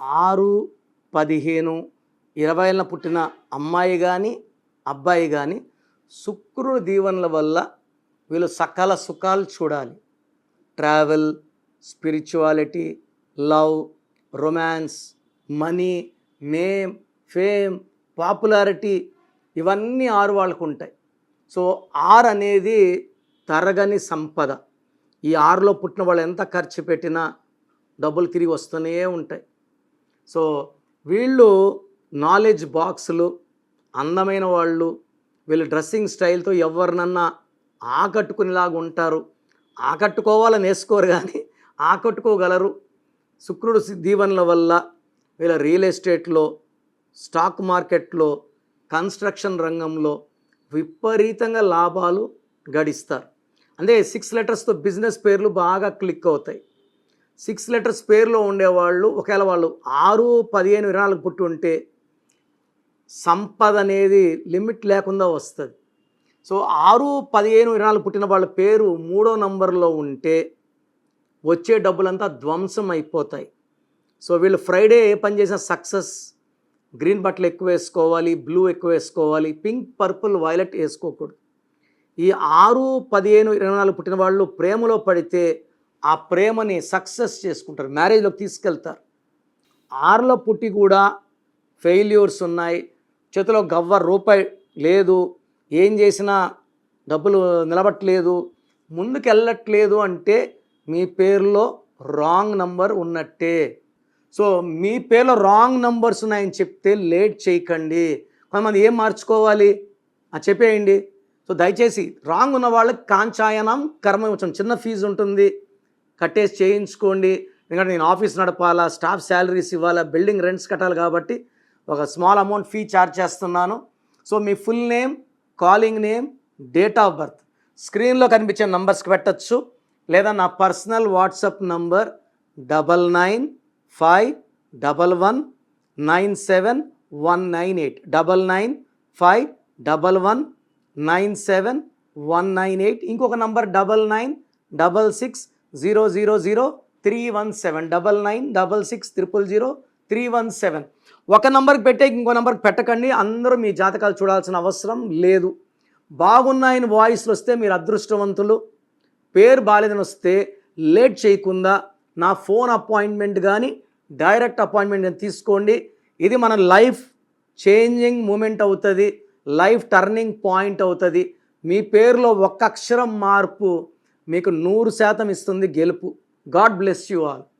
ఆరు పదిహేను ఇరవైల పుట్టిన అమ్మాయి కానీ అబ్బాయి కానీ శుక్రుడు దీవెనల వల్ల వీళ్ళు సకల సుఖాలు చూడాలి. Travel spirituality love romance money name fame popularity ఇవన్నీ ఆరు వాళ్ళకు ఉంటాయి. సో ఆరు అనేది తరగని సంపద. ఈ ఆరులో పుట్టిన వాళ్ళు ఎంత ఖర్చు పెట్టినా డబ్బులు తిరిగి వస్తూనే ఉంటాయి. సో వీళ్ళు నాలెడ్జ్ బాక్సులు అందమైన వాళ్ళు వీళ్ళు డ్రెస్సింగ్ స్టైల్తో ఎవరినన్నా ఆకట్టుకునేలాగా ఉంటారు. ఆకట్టుకోవాలని వేసుకోరు కానీ ఆకట్టుకోగలరు. శుక్రుడు దీవెనల వల్ల వీళ్ళ రియల్ ఎస్టేట్లో స్టాక్ మార్కెట్లో కన్స్ట్రక్షన్ రంగంలో విపరీతంగా లాభాలు గడిస్తారు. అంటే సిక్స్ లెటర్స్తో బిజినెస్ పేర్లు బాగా క్లిక్ అవుతాయి. సిక్స్ లెటర్స్ పేర్లో ఉండేవాళ్ళు ఒకవేళ వాళ్ళు ఆరు పదిహేను ఇరవై నాలుగు పుట్టి ఉంటే సంపద అనేది లిమిట్ లేకుండా వస్తుంది. సో ఆరు పదిహేను ఇరవై నాలుగు పుట్టిన వాళ్ళ పేరు మూడో నంబర్లో ఉంటే వచ్చే డబ్బులంతా ధ్వంసం అయిపోతాయి. సో వీళ్ళు ఫ్రైడే ఏ పని చేసినా సక్సెస్ గ్రీన్ బట్టలు ఎక్కువ వేసుకోవాలి బ్లూ ఎక్కువ వేసుకోవాలి పింక్ పర్పుల్ వైలెట్ వేసుకోకూడదు. ఈ ఆరు పదిహేను ఇరవై నాలుగు పుట్టిన వాళ్ళు ప్రేమలో పడితే ఆ ప్రేమని సక్సెస్ చేసుకుంటారు. మ్యారేజ్లోకి తీసుకెళ్తారు. ఆరులో పుట్టి కూడా ఫెయిల్యూర్స్ ఉన్నాయి. చేతిలో గవ్వ రూపాయి లేదు. ఏం చేసినా డబ్బులు నిలబట్టలేదు. ముందుకు వెళ్ళట్లేదు అంటే మీ పేరులో రాంగ్ నంబర్ ఉన్నట్టే. సో మీ పేరులో రాంగ్ నంబర్స్ ఉన్నాయని చెప్తే లేట్ చేయకండి. కొంతమంది ఏం మార్చుకోవాలి? అది చెప్పేయండి. సో దయచేసి రాంగ్ ఉన్న వాళ్ళకి కాంచాయనం కర్మ కొంచెం చిన్న ఫీజు ఉంటుంది. కట్టేసి చేయించుకోండి. ఎందుకంటే నేను ఆఫీస్ నడపాలా స్టాఫ్ శాలరీస్ ఇవ్వాలా బిల్డింగ్ రెంట్స్ కట్టాలి కాబట్టి ఒక స్మాల్ అమౌంట్ ఫీ ఛార్జ్ చేస్తున్నాను. So me full name calling name date of birth. స్క్రీన్లో కనిపించే నంబర్స్కి పెట్టచ్చు. లేదా నా personal WhatsApp number double nine five double one nine seven one nine eight double nine five double one nine seven one nine eight ఇంకొక number double nine double six zero zero zero three one seven double nine double six triple zero three one seven. ఒక నంబర్కి పెట్టే ఇంకో నంబర్కి పెట్టకండి. అందరూ మీ జాతకాలు చూడాల్సిన అవసరం లేదు. బాగున్నాయని వాయిస్లు వస్తే మీరు అదృష్టవంతులు. పేరు బాలేదని వస్తే లేట్ చేయకుండా నా ఫోన్ అపాయింట్మెంట్ కానీ డైరెక్ట్ అపాయింట్మెంట్ కానీ తీసుకోండి. ఇది మన లైఫ్ చేంజింగ్ మూమెంట్ అవుతుంది. లైఫ్ టర్నింగ్ పాయింట్ అవుతుంది. మీ పేరులో ఒక్క అక్షరం మార్పు మీకు నూరు శాతం ఇస్తుంది గెలుపు. God bless you all